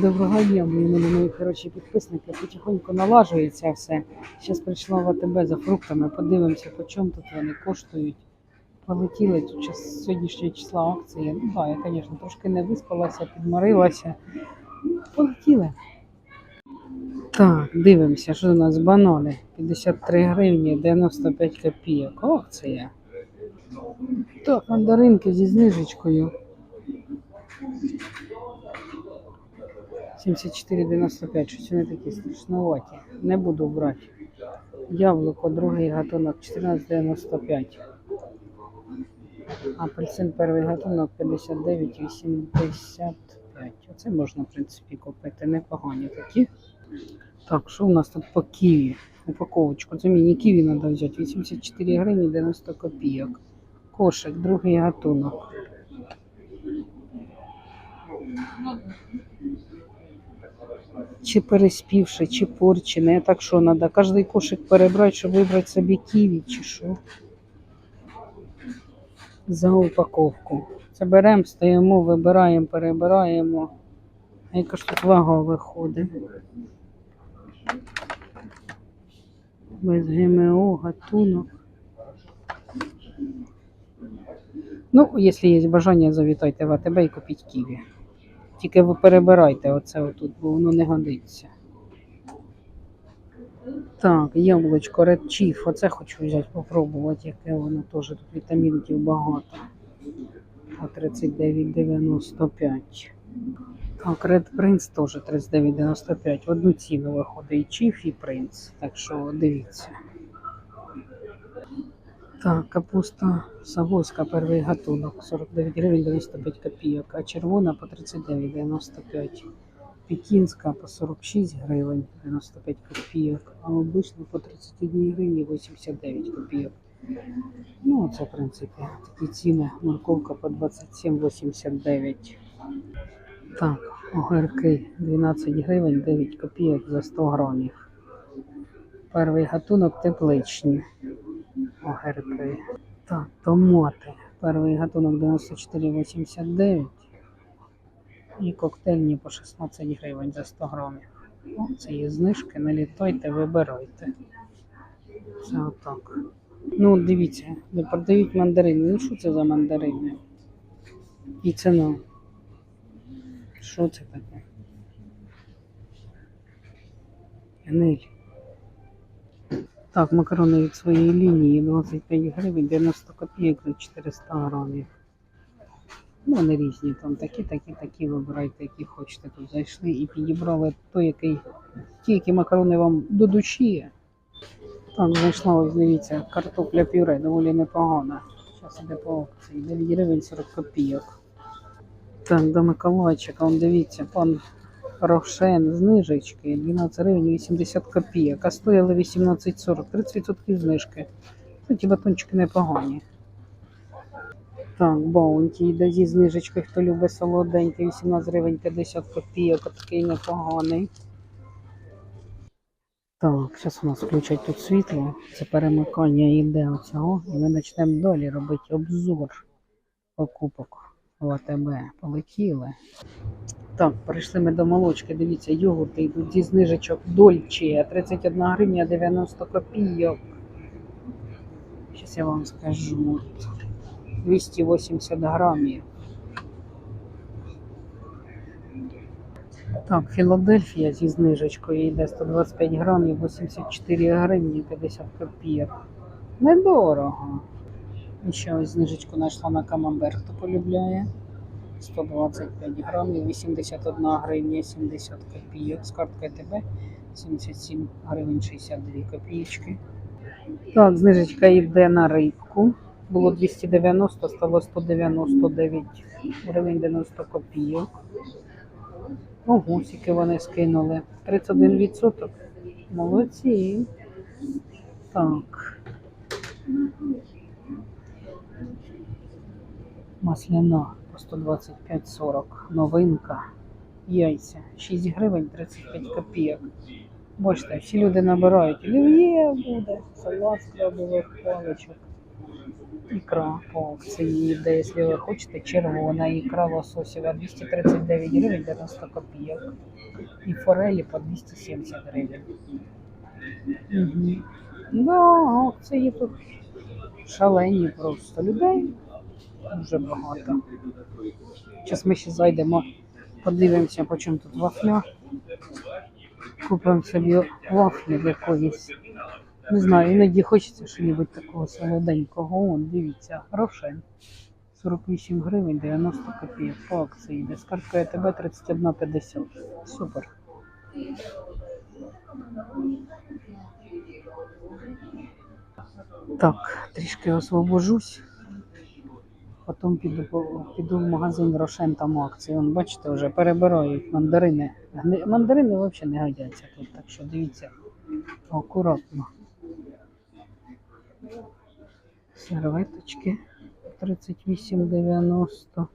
Доброго дня, мої мої хороші підписники. Потихоньку налажується все. Зараз прийшла в АТБ за фруктами, подивимося, по чому тут вони коштують. Полетіли тут з сьогоднішнього числа акції. Ну так, я, звісно, трошки не виспалася, підморилася. Полетіли. Так, дивимося, що у нас банани. 53 гривні 95 копійок. Акція. Так, мандаринки зі знижечкою. 74,95, щось вони такі страшноваті. Не буду брати. Яблуко, другий гатунок 14,95. Апельсин перший гатунок 59,85. Оце можна, в принципі, купити. Непогані такі. Так, що у нас тут по ківі? Упаковочку. Це мені ківі треба взяти. 84 гривні 90 копійок. Кошик, другий гатунок. Чи переспівши, чи порчене. Так що треба? Кожний кошик перебрати, щоб вибрати собі ківі, чи що. За упаковку. Це беремо, стоїмо, вибираємо, перебираємо. Яка ж тут вага виходить? Без ГМО, гатунок. Ну, якщо є бажання, завітайте в АТБ і купіть ківі. Тільки ви перебирайте оце отут, бо воно не годиться. Так, яблучко Red Chief. Оце хочу взяти, попробувати, яке воно теж тут вітамінків багато. По 39,95. Так, Red Prince теж 39,95. В одну ціну виходить і Chief, і Prince. Так що дивіться. Так, капуста Савойська, перший гатунок, 49 гривень 95 копійок, а червона по 39,95. Пекінська по 46 гривень 95 копійок, а обична по 31 гривні 89 копійок. Ну, це, в принципі, такі ціни. Морковка по 27,89. Так, огірки 12 гривень 9 копійок за 100 грамів. Перший гатунок тепличні огірки. Так, томати. Перший гатунок 94,89 і коктейльні по 16 гривень за 100 грамів. Ну, це є знижки, налітайте, вибирайте. Це отак. Ну, дивіться, де продають мандарини. Ну, що це за мандарини? І ціна. Що це таке? Гниль. Так, макарони від своєї лінії 25 гривень, 90 копійок за 400 грамів. Ну, вони різні, там такі, такі, такі вибирайте, які хочете. Тут зайшли і підібрали той, який, ті, які макарони вам до душі. Так, знайшла, ось дивіться, картопля пюре, доволі непогана. Зараз іде по акції, 9 гривень 40 копійок. Так, до Миколайчика, он дивіться, пан Рошен, знижечки, 12 гривень 80 копійок, а стояли 18,40, 30% знижки. Ці батончики непогані. Так, баунті йде зі знижечкою, хто любить солоденький, 18 гривень 50 копійок, такий непоганий. Так, зараз у нас включать тут світло, це перемикання йде оцього, і ми почнемо далі робити обзор покупок в АТБ. Полетіли. Так, перейшли ми до молочки. Дивіться, йогурти йдуть зі знижечок Дольче 31 гривня 90 копійок. Зараз я вам скажу. 280 грамів. Так, Філадельфія зі знижечкою йде 125 грамів, 84 гривні 50 копійок. Недорого. Ще ось знижечку знайшла на камамбер, хто полюбляє. 125 грамів, 81 гривня 70 копійок. З карткою ТБ 77 гривень 62 копійки. Так, знижечка йде на рибку. Було 290, стало 199 гривень 90 копійок. Ого, скільки вони скинули. 31%. Молодці. Так. Масляна по 125,40. Новинка. Яйця. 6 гривень 35 копійок. Бачите, всі люди набирають. Олів'є буде, салат з крабових паличок. Ікра по акції йде, якщо ви хочете, червона ікра лососєва 239 гривень 90 копійок. І форелі по 270 гривень. Угу. Да, акції тут шалені просто людей. Дуже багато. Зараз ми ще зайдемо, подивимося, по чому тут вафля. Купимо собі вафлі якоїсь. Не знаю, іноді хочеться щось такого солоденького. Вон, дивіться, рошен. 48 гривень 90 копійок по акції йде. З карткою ТБ 31,50. Супер. Так, трішки освобожусь. Потім піду, піду в магазин Рошен там акції. Вон, бачите, вже перебирають мандарини. Мандарини взагалі не годяться тут, так що дивіться акуратно. Серветочки 38,90.